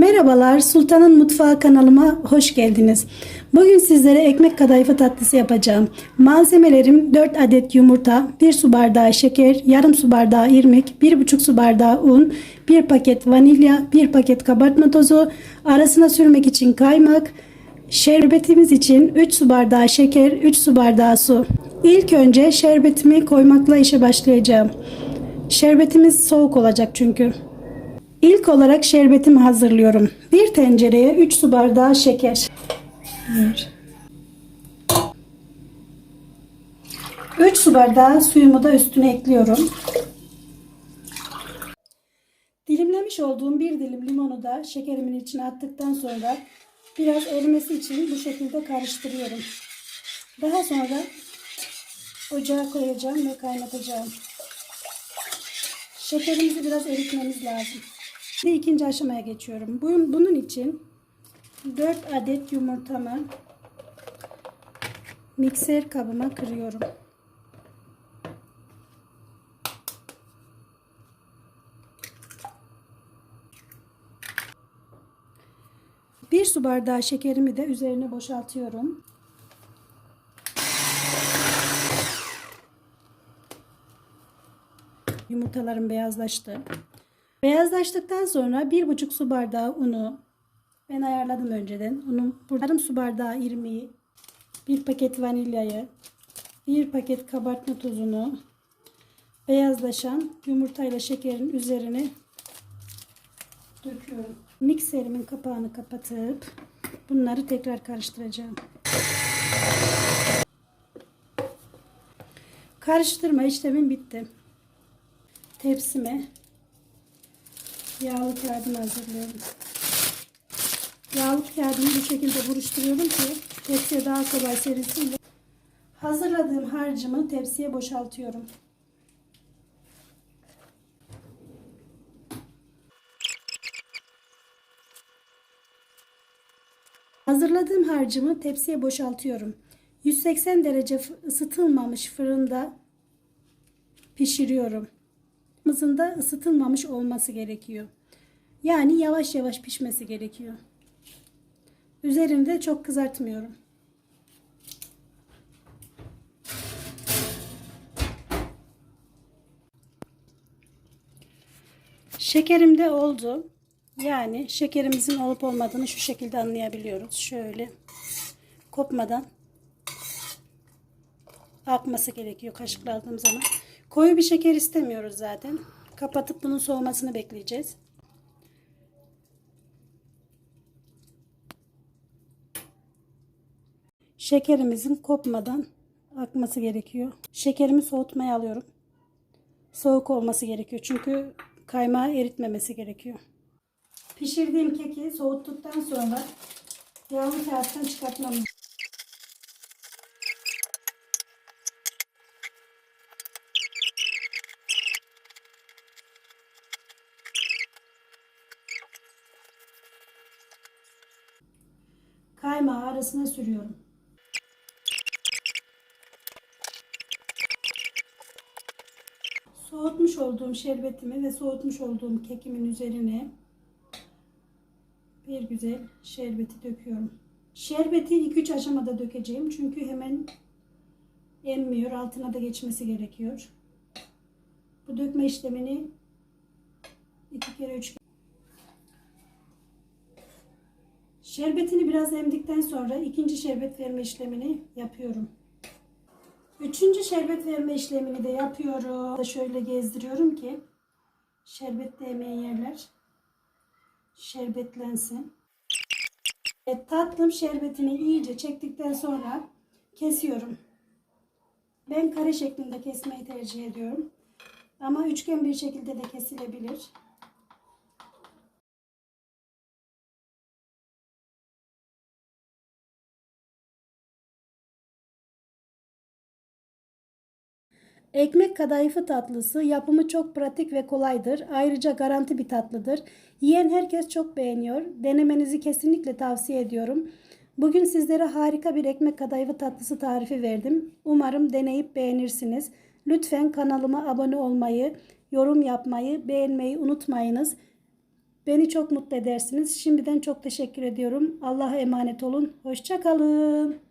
Merhabalar, Sultan'ın Mutfağı kanalıma hoş geldiniz. Bugün sizlere ekmek kadayıfı tatlısı yapacağım. Malzemelerim 4 adet yumurta, 1 su bardağı şeker, yarım su bardağı irmik, 1,5 su bardağı un, 1 paket vanilya, 1 paket kabartma tozu, arasına sürmek için kaymak, şerbetimiz için 3 su bardağı şeker, 3 su bardağı su. İlk önce şerbetimi koymakla işe başlayacağım. Şerbetimiz soğuk olacak çünkü. İlk olarak şerbetimi hazırlıyorum. Bir tencereye 3 su bardağı şeker. 3 su bardağı suyumu da üstüne ekliyorum. Dilimlemiş olduğum bir dilim limonu da şekerimin içine attıktan sonra biraz erimesi için bu şekilde karıştırıyorum. Daha sonra ocağa koyacağım ve kaynatacağım. Şekerimizi biraz eritmemiz lazım. Şimdi ikinci aşamaya geçiyorum. Bunun, için 4 adet yumurtamı mikser kabıma kırıyorum. Bir su bardağı şekerimi de üzerine boşaltıyorum. Yumurtalarım beyazlaştı. Beyazlaştıktan sonra bir buçuk su bardağı unu ben ayarladım önceden. Unun yarım su bardağı irmiği, bir paket vanilyayı, bir paket kabartma tozunu, beyazlaşan yumurtayla şekerin üzerine döküyorum. Mikserimin kapağını kapatıp bunları tekrar karıştıracağım. Karıştırma işlemim bitti. Tepsime yağlı kağıdımı hazırlıyorum. Yağlı kağıdımı bu şekilde buruşturuyorum ki tepsiye daha kolay serilsin. Hazırladığım harcımı tepsiye boşaltıyorum. Hazırladığım harcımı tepsiye boşaltıyorum. 180 derece ısıtılmamış fırında pişiriyorum. Mızın da ısıtılmamış olması gerekiyor. Yani yavaş yavaş pişmesi gerekiyor. Üzerini de çok kızartmıyorum. Şekerim de oldu. Yani şekerimizin olup olmadığını şu şekilde anlayabiliyoruz. Şöyle kopmadan akması gerekiyor kaşıkla aldığım zaman. Koyu bir şeker istemiyoruz zaten. Kapatıp bunun soğumasını bekleyeceğiz. Şekerimizin kopmadan akması gerekiyor. Şekerimi soğutmaya alıyorum. Soğuk olması gerekiyor. Çünkü kaymağı eritmemesi gerekiyor. Pişirdiğim keki soğuttuktan sonra yağlı kağıttan çıkartmam kaymağı arasına sürüyorum. Soğutmuş olduğum şerbetimi ve soğutmuş olduğum kekimin üzerine bir güzel şerbeti döküyorum. Şerbeti 2-3 aşamada dökeceğim çünkü hemen emmiyor. Altına da geçmesi gerekiyor. Bu dökme işlemini 2 kere 3 kere Şerbetini biraz emdikten sonra ikinci şerbet verme işlemini yapıyorum. Üçüncü şerbet verme işlemini de yapıyorum. Şöyle gezdiriyorum ki şerbet değmeyen yerler şerbetlensin. Evet, tatlım şerbetini iyice çektikten sonra kesiyorum. Ben kare şeklinde kesmeyi tercih ediyorum. Ama üçgen bir şekilde de kesilebilir. Ekmek kadayıfı tatlısı yapımı çok pratik ve kolaydır. Ayrıca garanti bir tatlıdır. Yiyen herkes çok beğeniyor. Denemenizi kesinlikle tavsiye ediyorum. Bugün sizlere harika bir ekmek kadayıfı tatlısı tarifi verdim. Umarım deneyip beğenirsiniz. Lütfen kanalıma abone olmayı, yorum yapmayı, beğenmeyi unutmayınız. Beni çok mutlu edersiniz. Şimdiden çok teşekkür ediyorum. Allah'a emanet olun. Hoşça kalın.